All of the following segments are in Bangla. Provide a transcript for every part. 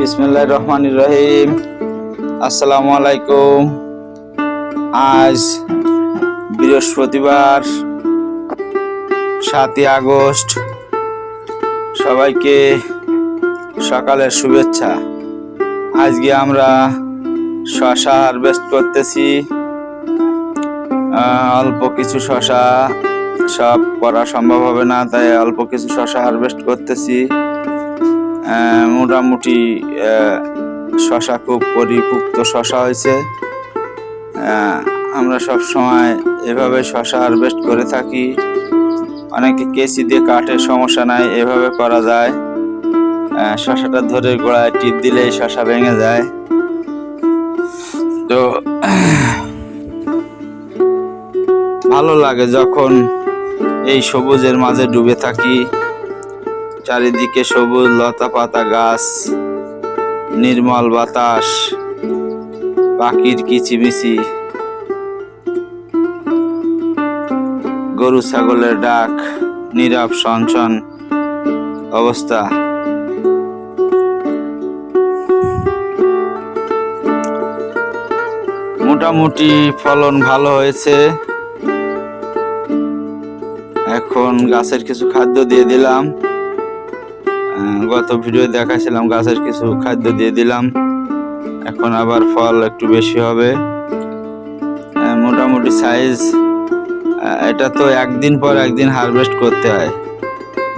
বিসমুল্লাহ রহমান রহিম। আসসালামু আলাইকুম আজ বৃহস্পতিবার, সাতই আগস্ট। সবাইকে সকালের শুভেচ্ছা। আজকে আমরা শশা হারভেস্ট করতেছি। অল্প কিছু শশা, সব করা সম্ভব হবে না, তাই অল্প কিছু শশা হারভেস্ট করতেছি। মোটামুটি শশা খুব পরিপুক্ত শশা হয়েছে। আমরা সব সময় এভাবে শশা হারভেস্ট করে থাকি। অনেকে কেসি দিয়ে কাটে, সমস্যা নাই, এভাবে করা যায়। শশাটা ধরে গোড়ায় টিপ দিলেই শশা ভেঙে যায়। তো, ভালো লাগে যখন এই সবুজের মাঝে ডুবে থাকি। চারিদিকে সবুজ লতা পাতা গাছ, নির্মল বাতাস, পাখির কিচিমিচি, গরু ছাগলের ডাক, নীরব সনসন অবস্থা। মোটামুটি ফলন ভালো হয়েছে। এখন গাছের কিছু খাদ্য দিয়ে দিলাম। গত ভিডিও দেখাছিলাম গাছের কিছু খাদ্য দিয়ে দিলাম। এখন আবার ফল একটু বেশি হবে। মোটামুটি সাইজ এটা তো একদিন পর একদিন হারভেস্ট করতে হয়।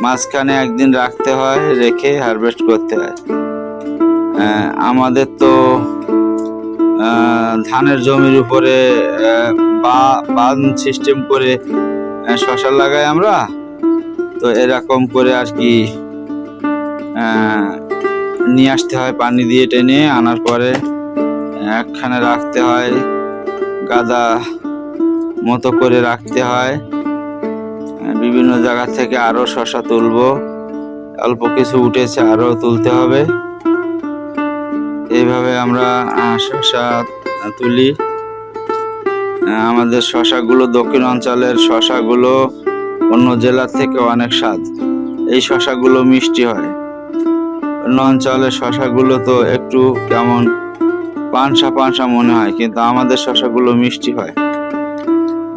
মাঝখানে একদিন রাখতে হয়, রেখে হারভেস্ট করতে হয়। আমাদের তো ধানের জমির উপরে বা বান সিস্টেম করে শশা লাগাই আমরা। তো এরকম করে আর কি নিয়ে আসতে হয় পানি দিয়ে টেনে, আনার পরে একখানে রাখতে হয়, গাদা মতো করে রাখতে হয়। বিভিন্ন জায়গা থেকে আরও শশা তুলবো। অল্প কিছু উঠেছে আরও তুলতে হবে। এইভাবে আমরা শশা তুলি। আমাদের শশাগুলো দক্ষিণ অঞ্চলের শশাগুলো অন্য জেলার থেকে অনেক স্বাদ। এই শশাগুলো মিষ্টি হয়। অঞ্চলের শশাগুলো তো একটু কেমন পানসা পানসা মনে হয়, কিন্তু আমাদের শশাগুলো মিষ্টি হয়।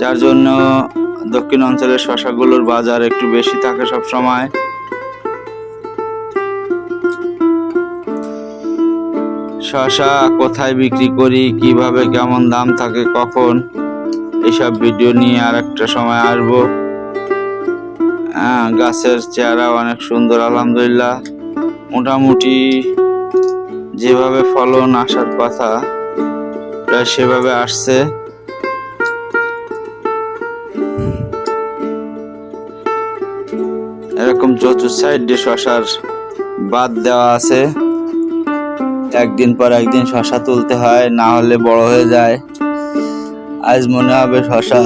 যার জন্য দক্ষিণ অঞ্চলের শশাগুলোর বাজার একটু বেশি থাকে সব সময় শশা কোথায় বিক্রি করি, কীভাবে কেমন দাম থাকে, কখন? এইসব ভিডিও নিয়ে আর একটা সময় আসব। হ্যাঁ গাছের চেহারা অনেক সুন্দর, আলহামদুলিল্লাহ। মোটামুটি যেভাবে ফলন আসার কথা, প্রায় সেভাবে আসছে। এরকম চতুর সাইডে শশার বাদ দেওয়া আছে, একদিন পর একদিন শশা তুলতে হয়, না হলে বড় হয়ে যায়। আজ মনে হবে শশা